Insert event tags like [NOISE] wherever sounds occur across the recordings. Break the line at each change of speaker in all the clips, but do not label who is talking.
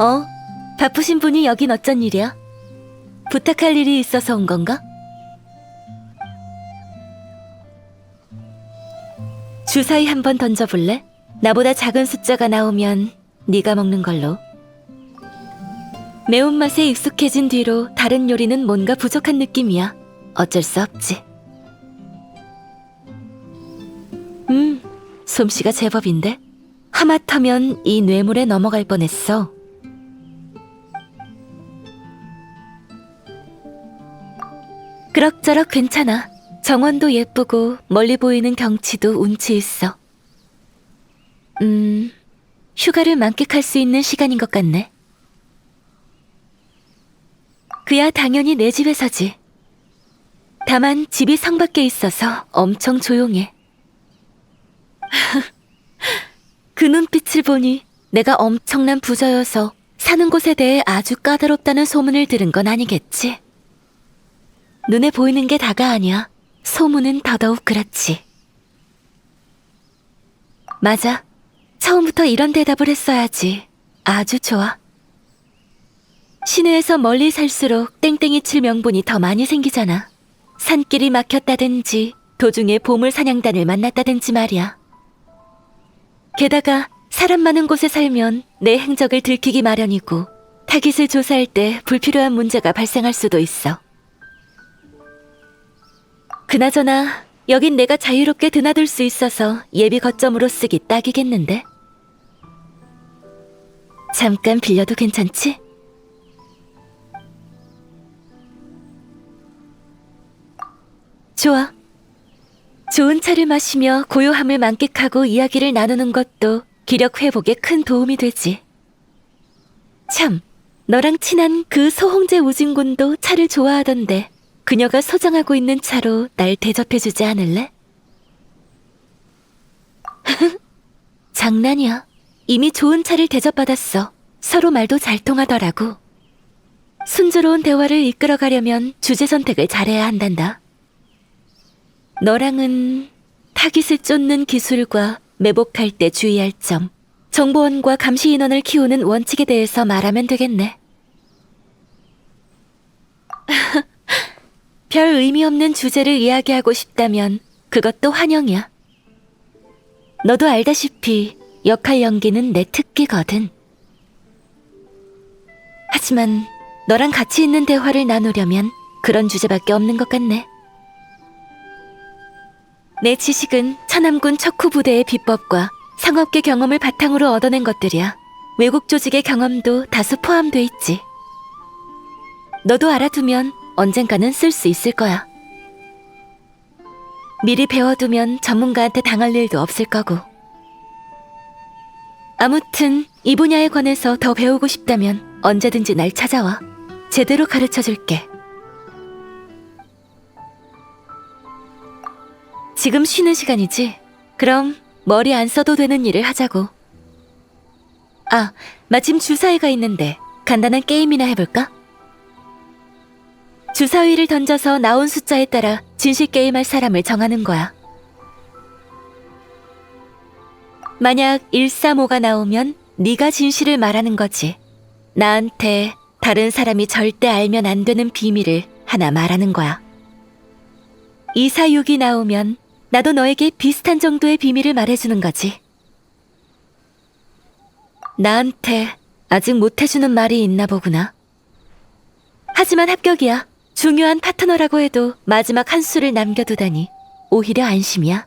어? 바쁘신 분이 여긴 어쩐 일이야? 부탁할 일이 있어서 온 건가? 주사위 한 번 던져볼래? 나보다 작은 숫자가 나오면 네가 먹는 걸로. 매운맛에 익숙해진 뒤로 다른 요리는 뭔가 부족한 느낌이야. 어쩔 수 없지. 음, 솜씨가 제법인데? 하마터면 이 뇌물에 넘어갈 뻔했어. 그럭저럭 괜찮아. 정원도 예쁘고 멀리 보이는 경치도 운치 있어. 음, 휴가를 만끽할 수 있는 시간인 것 같네. 그야 당연히 내 집에서지. 다만 집이 성 밖에 있어서 엄청 조용해. [LAUGHS] 그 눈빛을 보니 내가 엄청난 부자여서 사는 곳에 대해 아주 까다롭다는 소문을 들은 건 아니겠지? 눈에 보이는 게 다가 아니야. 소문은 더더욱 그렇지. 맞아. 처음부터 이런 대답을 했어야지. 아주 좋아. 시내에서 멀리 살수록 땡땡이 칠 명분이 더 많이 생기잖아. 산길이 막혔다든지 도중에 보물 사냥단을 만났다든지 말이야. 게다가 사람 많은 곳에 살면 내 행적을 들키기 마련이고 타깃을 조사할 때 불필요한 문제가 발생할 수도 있어. 그나저나 여긴 내가 자유롭게 드나들 수 있어서 예비 거점으로 쓰기 딱이겠는데? 잠깐 빌려도 괜찮지? 좋아. 좋은 차를 마시며 고요함을 만끽하고 이야기를 나누는 것도 기력 회복에 큰 도움이 되지. 참, 너랑 친한 그 소홍제 우진군도 차를 좋아하던데 그녀가 소장하고 있는 차로 날 대접해주지 않을래? [LAUGHS] 장난이야. 이미 좋은 차를 대접받았어. 서로 말도 잘 통하더라고. 순조로운 대화를 이끌어가려면 주제 선택을 잘해야 한단다. 너랑은 타깃을 쫓는 기술과 매복할 때 주의할 점, 정보원과 감시 인원을 키우는 원칙에 대해서 말하면 되겠네. [LAUGHS] 별 의미 없는 주제를 이야기하고 싶다면 그것도 환영이야. 너도 알다시피 역할 연기는 내 특기거든. 하지만 너랑 같이 있는 대화를 나누려면 그런 주제밖에 없는 것 같네. 내 지식은 천암군 척후 부대의 비법과 상업계 경험을 바탕으로 얻어낸 것들이야. 외국 조직의 경험도 다수 포함돼 있지. 너도 알아두면 언젠가는 쓸 수 있을 거야. 미리 배워두면 전문가한테 당할 일도 없을 거고. 아무튼 이 분야에 관해서 더 배우고 싶다면 언제든지 날 찾아와. 제대로 가르쳐 줄게. 지금 쉬는 시간이지? 그럼 머리 안 써도 되는 일을 하자고. 아, 마침 주사위가 있는데 간단한 게임이나 해볼까? 주사위를 던져서 나온 숫자에 따라 진실 게임할 사람을 정하는 거야. 만약 135가 나오면 네가 진실을 말하는 거지. 나한테 다른 사람이 절대 알면 안 되는 비밀을 하나 말하는 거야. 246이 나오면 나도 너에게 비슷한 정도의 비밀을 말해주는 거지. 나한테 아직 못해주는 말이 있나 보구나. 하지만 합격이야. 중요한 파트너라고 해도 마지막 한 수를 남겨두다니 오히려 안심이야.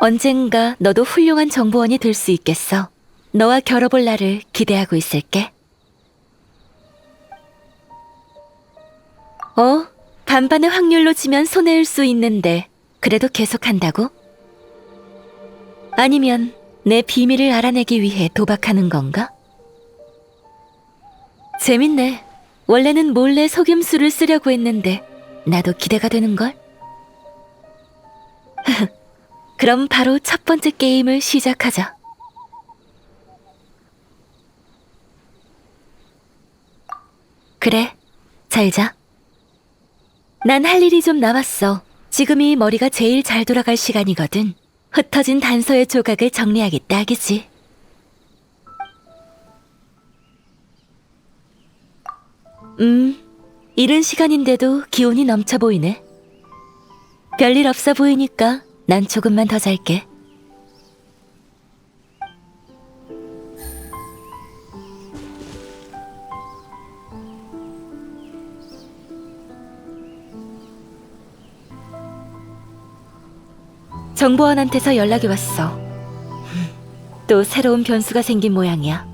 언젠가 너도 훌륭한 정보원이 될 수 있겠어. 너와 결합을 날을 기대하고 있을게. 어? 반반의 확률로 치면 손해일 수 있는데 그래도 계속한다고? 아니면 내 비밀을 알아내기 위해 도박하는 건가? 재밌네. 원래는 몰래 속임수를 쓰려고 했는데 나도 기대가 되는걸? [LAUGHS] 그럼 바로 첫 번째 게임을 시작하자. 그래, 잘 자. 난 할 일이 좀 남았어. 지금이 머리가 제일 잘 돌아갈 시간이거든. 흩어진 단서의 조각을 정리하기 딱이지. 음, 이른 시간인데도 기운이 넘쳐 보이네. 별일 없어 보이니까 난 조금만 더 잘게. 정보원한테서 연락이 왔어. 또 새로운 변수가 생긴 모양이야.